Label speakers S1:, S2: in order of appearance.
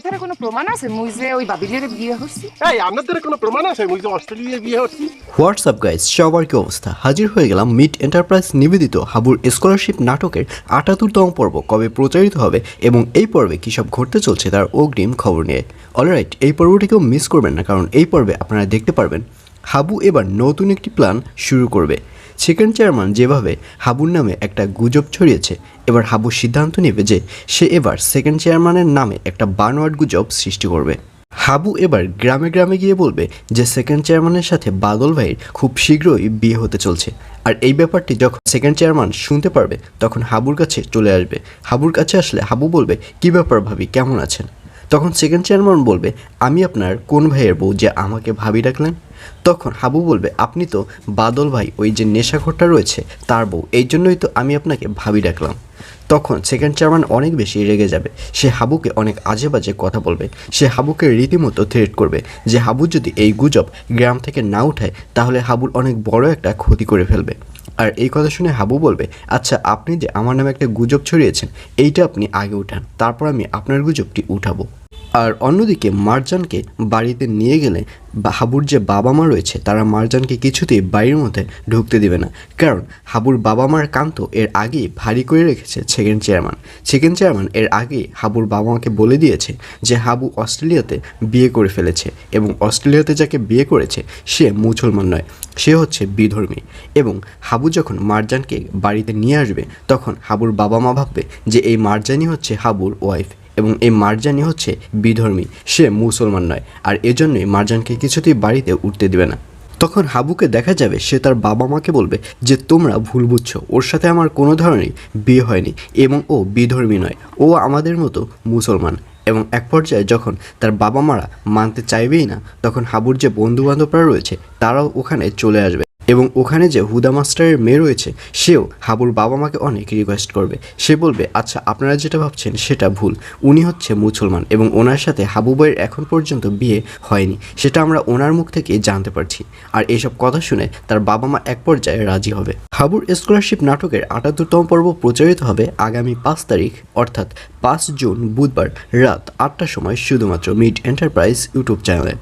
S1: এখানে কোনো প্রমাণ আছে? মুই যে ওই বাবিলের বিয়ে করছি
S2: এই আপনাদের কোনো প্রমাণ আছে? মুই যে অস্ট্রেলিয়ায় বিয়ে হচ্ছি?
S3: হোয়াটসঅ্যাপ গাইজ সবার কি অবস্থা? হাজির হয়ে গেলাম মিড এন্টারপ্রাইজ নিবেদিত হাবুর স্কলারশিপ নাটকের আটাত্তরতম পর্ব কবে প্রচারিত হবে এবং এই পর্বে কী সব ঘটতে চলছে তার অগ্রিম খবর নিয়ে। অলরাইট এই পর্বটিকেও মিস করবেন না কারণ এই পর্বে আপনারা দেখতে পারবেন হাবু এবার নতুন একটি প্ল্যান শুরু করবে। সেকেন্ড চেয়ারম্যান যেভাবে হাবুর নামে একটা গুজব ছড়িয়েছে, এবার হাবু সিদ্ধান্ত নেবে যে সে এবার সেকেন্ড চেয়ারম্যানের নামে একটা বানোয়াট গুজব সৃষ্টি করবে। হাবু এবার গ্রামে গ্রামে গিয়ে বলবে যে সেকেন্ড চেয়ারম্যানের সাথে বাদল ভাইয়ের খুব শীঘ্রই বিয়ে হতে চলছে। আর এই ব্যাপারটি যখন সেকেন্ড চেয়ারম্যান শুনতে পারবে, তখন হাবুর কাছে চলে আসবে। হাবুর কাছে আসলে হাবু বলবে, কি ব্যাপার ভাবি, কেমন আছেন? তখন সেকেন্ড চেয়ারম্যান বলবে, আমি আপনার কোন ভাইয়ের বউ যে আমাকে ভাবি ডাকলেন? তখন হাবু বলবে, আপনি তো বাদল ভাই, ওই যে নেশাখোরটা রয়েছে, তার বউ, এই জন্যই তো আমি আপনাকে ভাবি ডাকলাম। তখন সেকেন্ড চেয়ারম্যান অনেক বেশি রেগে যাবে। সে হাবুকে অনেক আজে বাজে কথা বলবে। সে হাবুকে রীতিমতো থ্রেট করবে যে হাবু যদি এই গুজব গ্রাম থেকে না উঠায়, তাহলে হাবুর অনেক বড় একটা ক্ষতি করে ফেলবে। আর এই কথা শুনে হাবু বলবে আচ্ছা আপনি যে আমার নামে একটা গুজব ছড়িয়েছেন, এইটা আপনি আগে উঠান, তারপর আমি আপনার গুজবটি উঠাবো। আর অন্যদিকে মারজানকে বাড়িতে নিয়ে গেলে হাবুর যে বাবা মা রয়েছে, তারা মারজানকে কিছুতেই বাড়ির মধ্যে ঢুকতে দিবে না। কারণ হাবুর বাবা মার কান্ত এর আগেই ভারী করে রেখেছে সেকেন্ড চেয়ারম্যান সেকেন্ড চেয়ারম্যান এর আগেই হাবুর বাবা মাকে বলে দিয়েছে যে, হাবু অস্ট্রেলিয়াতে বিয়ে করে ফেলেছে এবং অস্ট্রেলিয়াতে যাকে বিয়ে করেছে, সে মুসলমান নয়। সে হচ্ছে বিধর্মী। এবং হাবু যখন মারজানকে বাড়িতে নিয়ে আসবে, তখন হাবুর বাবা মা ভাববে যে, এই মারজানই হচ্ছে হাবুর ওয়াইফ এবং এই মারজানি হচ্ছে বিধর্মী। সে মুসলমান নয়, আর এজন্যই মারজানকে কিছুতেই বাড়িতে উঠতে দেবে না। তখন হাবুকে দেখা যাবে সে তার বাবা মাকে বলবে যে, তোমরা ভুল বুঝছ, ওর সাথে আমার কোনো ধরনের বিয়ে হয়নি এবং ও বিধর্মী নয়, ও আমাদের মতো মুসলমান। এবং এক পর্যায়ে যখন তার বাবা মারা মানতে চাইবেই না, তখন হাবুর যে বন্ধু বান্ধবরা রয়েছে, তারাও ওখানে চলে আসবে। এবং ওখানে যে হুদা মাস্টারের মেয়ে রয়েছে, সেও হাবুর বাবা মাকে অনেক রিকোয়েস্ট করবে। সে বলবে আচ্ছা আপনারা যেটা ভাবছেন সেটা ভুল। উনি হচ্ছে মুসলমান এবং ওনার সাথে হাবু বইয়ের এখন পর্যন্ত বিয়ে হয়নি। সেটা আমরা ওনার মুখ থেকে জানতে পারছি। আর এইসব কথা শুনে তার বাবা মা এক পর্যায়ে রাজি হবে। হাবুর স্কলারশিপ নাটকের আটাত্তরতম পর্ব প্রচারিত হবে আগামী পাঁচ তারিখ, অর্থাৎ পাঁচ জুন বুধবার রাত আটটার সময় শুধুমাত্র মিড এন্টারপ্রাইজ ইউটিউব চ্যানেলে